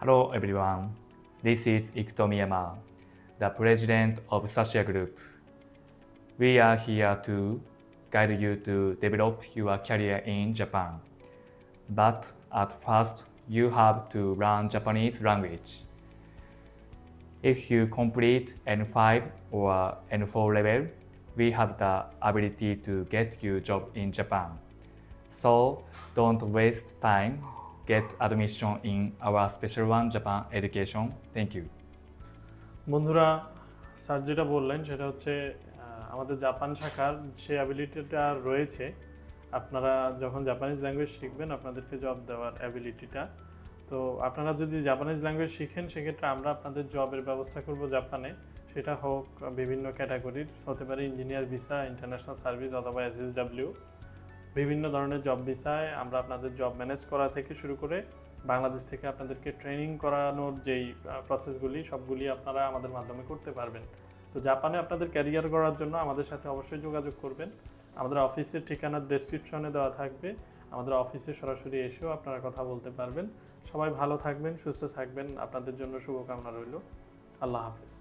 Hello everyone, this is Ikuto Miyama, the president of Sasha Group. We are here to guide you to develop your career in Japan. But at first, you have to learn Japanese language. If you complete N5 or N4 level, we have the ability to get you job in Japan. So don't waste time. Get admission in our Special One, Japan Education. Thank you. বন্ধুরা, sir যেটা বললেন, সেটা হচ্ছে আমাদের Japan শাখার সেই অ্যাবিলিটিটা রয়েছে আপনারা যখন জাপানিজ ল্যাঙ্গুয়েজ শিখবেন, আপনাদেরকে জব দেওয়ার অ্যাবিলিটিটা তো আপনারা যদি জাপানিজ ল্যাঙ্গুয়েজ শিখেন, সেক্ষেত্রে আমরা আপনাদের জবের ব্যবস্থা করব জাপানে সেটা হোক বিভিন্ন ক্যাটাগরির হতে পারে ইঞ্জিনিয়ার ভিসা ইন্টারন্যাশনাল সার্ভিস অথবা এসএসডাব্লিউ বিভিন্ন ধরনের জব ভিসায় আমরা আপনাদের জব ম্যানেজ করা থেকে শুরু করে বাংলাদেশ থেকে আপনাদেরকে ট্রেনিং করানোর যেই প্রসেসগুলি সবগুলি আপনারা আমাদের মাধ্যমে করতে পারবেন। তো জাপানে আপনাদের ক্যারিয়ার করার জন্য আমাদের সাথে অবশ্যই যোগাযোগ করবেন। আমাদের অফিসের ঠিকানা ডেসক্রিপশনে দেওয়া থাকবে। আমাদের অফিসে সরাসরি এসেও আপনারা কথা বলতে পারবেন। সবাই ভালো থাকবেন, সুস্থ থাকবেন। আপনাদের জন্য শুভকামনা রইল। আল্লাহ হাফিজ।